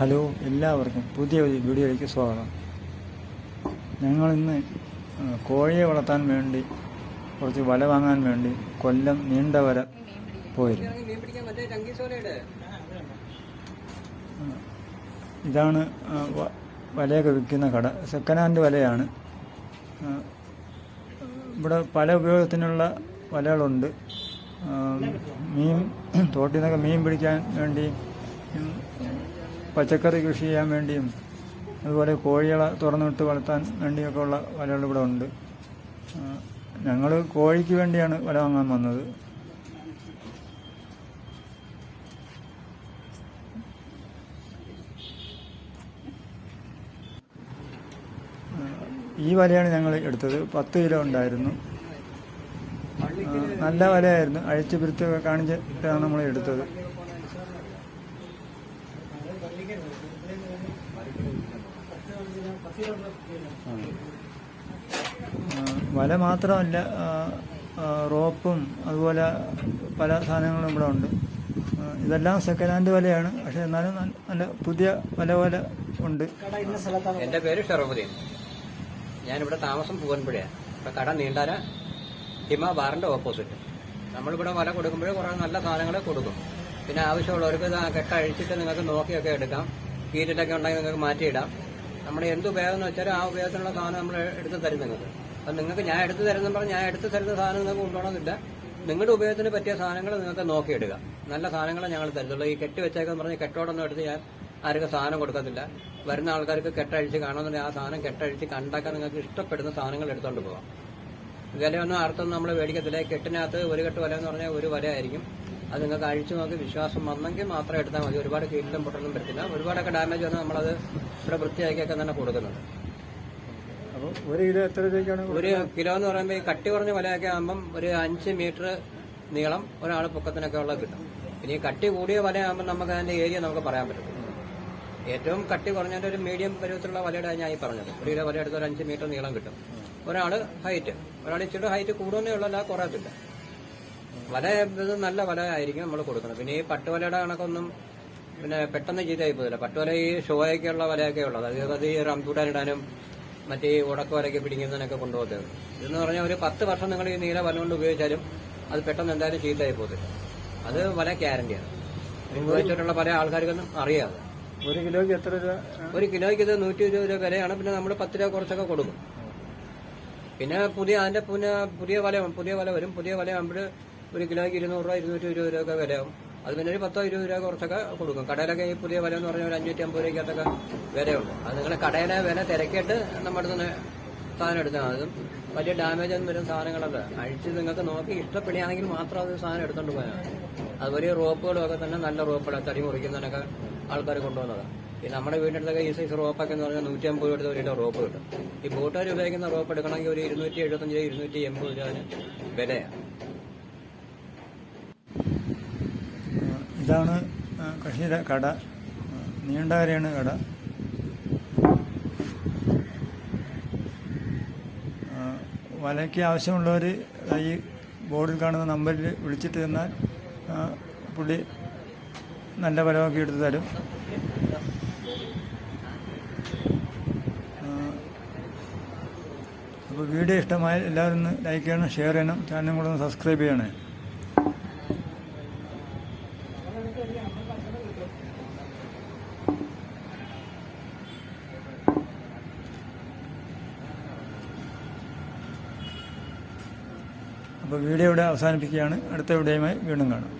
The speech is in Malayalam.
ഹലോ എല്ലാവർക്കും പുതിയ ഒരു വീഡിയോയിലേക്ക് സ്വാഗതം. ഞങ്ങളിന്ന് കോഴിയെ വളർത്താൻ വേണ്ടി കുറച്ച് വല വാങ്ങാൻ വേണ്ടി കൊല്ലം നീണ്ടവര പോയിരുന്നു. ഇതാണ് വലയൊക്കെ വിൽക്കുന്ന കട. സെക്കൻഡ് ഹാൻഡ് വലയാണ്. ഇവിടെ പല ഉപയോഗത്തിനുള്ള വലകളുണ്ട്. മീൻ തോട്ടിൽ നിന്നൊക്കെ മീൻ പിടിക്കാൻ വേണ്ടി പച്ചക്കറി കൃഷി ചെയ്യാൻ വേണ്ടിയും അതുപോലെ കോഴികളെ തുറന്നിട്ട് വളർത്താൻ വേണ്ടിയൊക്കെ ഉള്ള വലകൾ ഇവിടെ ഉണ്ട്. ഞങ്ങൾ കോഴിക്ക് വേണ്ടിയാണ് വല വാങ്ങാൻ വന്നത്. ഈ വലയാണ് ഞങ്ങൾ എടുത്തത്. പത്ത് കിലോ ഉണ്ടായിരുന്നു. നല്ല വലയായിരുന്നു. അഴിച്ചു പിരിച്ചൊക്കെ കാണിച്ചിട്ടാണ് നമ്മൾ എടുത്തത് ആ, വല മാത്രമല്ല റോപ്പും അതുപോലെ പല സാധനങ്ങളും ഇവിടെ ഉണ്ട്. ഇതെല്ലാം സെക്കൻഡ് ഹാൻഡ് വലയാണ്. പക്ഷെ എന്നാലും നല്ല- പുതിയ വല പോലെ ഉണ്ട്. എന്റെ പേര് ഷറഫുദ്ദീൻ. ഞാനിവിടെ താമസം പൂവൻപുഴയാണ് ഇപ്പൊ കട നീണ്ടാന ഹിമ ബാറിന്റെ ഓപ്പോസിറ്റ് നമ്മളിവിടെ വല കൊടുക്കുമ്പോഴേ കുറെ നല്ല സാധനങ്ങളെ കൊടുക്കും. പിന്നെ ആവശ്യമുള്ളവർക്ക് കെട്ടഴിച്ചിട്ട് നിങ്ങൾക്ക് നോക്കിയൊക്കെ എടുക്കാം. കീറ്റിട്ടൊക്കെ ഉണ്ടെങ്കിൽ നിങ്ങൾക്ക് മാറ്റിയിടാം. നമ്മുടെ എന്ത് ഉപയോഗം എന്ന് വെച്ചാൽ ആ ഉപയോഗത്തിനുള്ള സാധനം നമ്മൾ എടുത്ത് തരും നിങ്ങൾക്ക് അപ്പം നിങ്ങൾക്ക് ഞാൻ എടുത്തു തരുന്ന പറഞ്ഞാൽ ഞാൻ എടുത്തു തരുന്ന സാധനം നിങ്ങൾക്ക് കൊണ്ടുപോകണമെന്നില്ല. നിങ്ങളുടെ ഉപയോഗത്തിന് പറ്റിയ സാധനങ്ങൾ നിങ്ങൾക്ക് നോക്കിയെടുക്കുക നല്ല സാധനങ്ങളെ ഞങ്ങൾ തരത്തുള്ളൂ ഈ കെട്ടി വെച്ചേക്കെന്ന് പറഞ്ഞ് കെട്ടോടൊന്നും എടുത്ത് ഞാൻ ആർക്കും സാധനം കൊടുക്കത്തില്ല. വരുന്ന ആൾക്കാർക്ക് കെട്ടഴിച്ച് കാണുന്നുണ്ടെങ്കിൽ ആ സാധനം കെട്ടഴിച്ച് കണ്ടാക്കാൻ നിങ്ങൾക്ക് ഇഷ്ടപ്പെടുന്ന സാധനങ്ങൾ എടുത്തോണ്ട് പോകാം വിലയൊന്നും അർത്ഥം നമ്മൾ മേടിക്കത്തില്ല. കെട്ടിനകത്ത് ഒരു കെട്ട് വില എന്ന് പറഞ്ഞാൽ ഒരു വിലയായിരിക്കും. അത് നിങ്ങൾക്ക് അഴിച്ചു നോക്കി വിശ്വാസം വന്നെങ്കിൽ മാത്രം എടുത്താൽ മതി. ഒരുപാട് കീഴിലും പൊട്ടലും പറ്റില്ല ഒരുപാടൊക്കെ ഡാമേജ് വന്നാൽ നമ്മളത് ഇവിടെ വൃത്തിയാക്കിയൊക്കെ തന്നെ കൊടുക്കുന്നുണ്ട്. ഒരു കിലോ എത്ര രൂപയ്ക്കാണ് ഒരു കിലോ എന്ന് പറയുമ്പോൾ ഈ കട്ടി കുറഞ്ഞ വലയൊക്കെ ആകുമ്പം ഒരു അഞ്ച് മീറ്റർ നീളം ഒരാൾ പൊക്കത്തിനൊക്കെ ഉള്ളത് കിട്ടും. പിന്നെ ഈ കട്ടി കൂടിയ വലയാകുമ്പോൾ നമുക്ക് അതിന്റെ ഏരിയ നമുക്ക് പറയാൻ പറ്റും ഏറ്റവും കട്ടി കുറഞ്ഞതിന്റെ ഒരു മീഡിയം പരുവത്തിലുള്ള വലയുടെ ഞാൻ ഈ പറഞ്ഞത്. ഒരു കിലോ വല എടുത്ത് ഒരു അഞ്ച് മീറ്റർ നീളം കിട്ടും. ഒരാൾ ഹൈറ്റ് ഒരാൾ ഇച്ചിരി ഹൈറ്റ് കൂടുന്നേ ഉള്ളല്ല കുറയത്തില്ല. വല ഇത് നല്ല വല ആയിരിക്കും നമ്മൾ കൊടുക്കുന്നത്. പിന്നെ ഈ പട്ടുവലയുടെ കണക്കൊന്നും പിന്നെ പെട്ടെന്ന് ചീത്തയായി പോകില്ല പട്ടുവല ഈ ഷോയൊക്കെയുള്ള വലയൊക്കെ ഉള്ളത്. അതായത് അത് ഈ റംബൂട്ടാനിടാനും മറ്റേ ഈ ഉടക്ക വലയൊക്കെ പിടിക്കുന്നതിനൊക്കെ കൊണ്ടുപോകത്തേ ഇതെന്ന് പറഞ്ഞാൽ ഒരു പത്ത് വർഷം നിങ്ങൾ ഈ നീല വല കൊണ്ട് ഉപയോഗിച്ചാലും അത് പെട്ടെന്ന് എന്തായാലും ചീത്തയായി പോകത്തില്ല. അത് വല ഗ്യാരണ്ടിയാണ്. ഉപയോഗിച്ചിട്ടുള്ള പല ആൾക്കാർക്കൊന്നും അറിയാതെ ഒരു കിലോയ്ക്ക് എത്ര രൂപ? ഒരു കിലോയ്ക്ക് ഇത് നൂറ്റി ഇരുപത് രൂപ വിലയാണ്. പിന്നെ നമ്മൾ പത്ത് രൂപ കുറച്ചൊക്കെ കൊടുക്കും. പിന്നെ പുതിയ അതിന്റെ പുതിയ വല പുതിയ വല വരും. പുതിയ വല ആകുമ്പോൾ ഒരു കിലോയ്ക്ക് ഇരുന്നൂറ് രൂപ ഇരുന്നൂറ്റി ഇരുപത് രൂപ ഒക്കെ വിലയാവും. അത് പിന്നെ ഒരു പത്തോ ഇരുപത് രൂപ കുറച്ചൊക്കെ കൊടുക്കും. കടയിലൊക്കെ ഈ പുതിയ വില എന്ന് പറഞ്ഞാൽ ഒരു അഞ്ഞൂറ്റി അമ്പത് രൂപയ്ക്കകത്തൊക്കെ വിലയുണ്ട്. അത് നിങ്ങൾ കടയിലെ വില തിരക്കിയിട്ട് നമ്മുടെ തന്നെ സാധനം എടുത്താൽ അതും വലിയ ഡാമേജ് ഒന്നും വരും സാധനങ്ങളൊക്കെ അഴിച്ച് നിങ്ങൾക്ക് നോക്കി ഇഷ്ടപ്പെടുകയാണെങ്കിൽ മാത്രം അത് സാധനം എടുത്തോണ്ട് പോയാൽ അതുപോലെ ഈ റോപ്പുകളും ഒക്കെ തന്നെ നല്ല റോപ്പുകൾ തടി മുറിക്കുന്നതിനൊക്കെ ആൾക്കാർ കൊണ്ടുവന്നതാണ് ഈ നമ്മുടെ വീടിന്റെ അടുത്തൊക്കെ ഈ സൈസ് റോപ്പൊക്കെ എന്ന് പറഞ്ഞാൽ നൂറ്റി അമ്പത് രൂപ ഒരു റോപ്പ് കിട്ടും. ഈ ബോട്ടുകാർ ഉപയോഗിക്കുന്ന റോപ്പ് എടുക്കണമെങ്കിൽ ഒരു ഇരുന്നൂറ്റി എഴുപത്തഞ്ച് ഇരുന്നൂറ്റി എൺപത് രൂപ വിലയാണ് ആ, ഇതാണ് കൃഷിയുടെ കട. നീണ്ടാരയാണ് കട. വലയ്ക്ക് ആവശ്യമുള്ളവർ ഈ ബോർഡിൽ കാണുന്ന നമ്പറിൽ വിളിച്ചിട്ട് തന്നാൽ പുള്ളി നല്ല വലമൊക്കെ എടുത്തു തരും. അപ്പോൾ വീഡിയോ ഇഷ്ടമായാൽ എല്ലാവരും ഒന്ന് ലൈക്ക് ചെയ്യണം ഷെയർ ചെയ്യണം ചാനലും കൂടെ ഒന്ന് സബ്സ്ക്രൈബ് ചെയ്യണേ. അപ്പോൾ വീഡിയോ ഇവിടെ അവസാനിപ്പിക്കുകയാണ്. അടുത്ത വീഡിയോയുമായി വീണ്ടും കാണാം.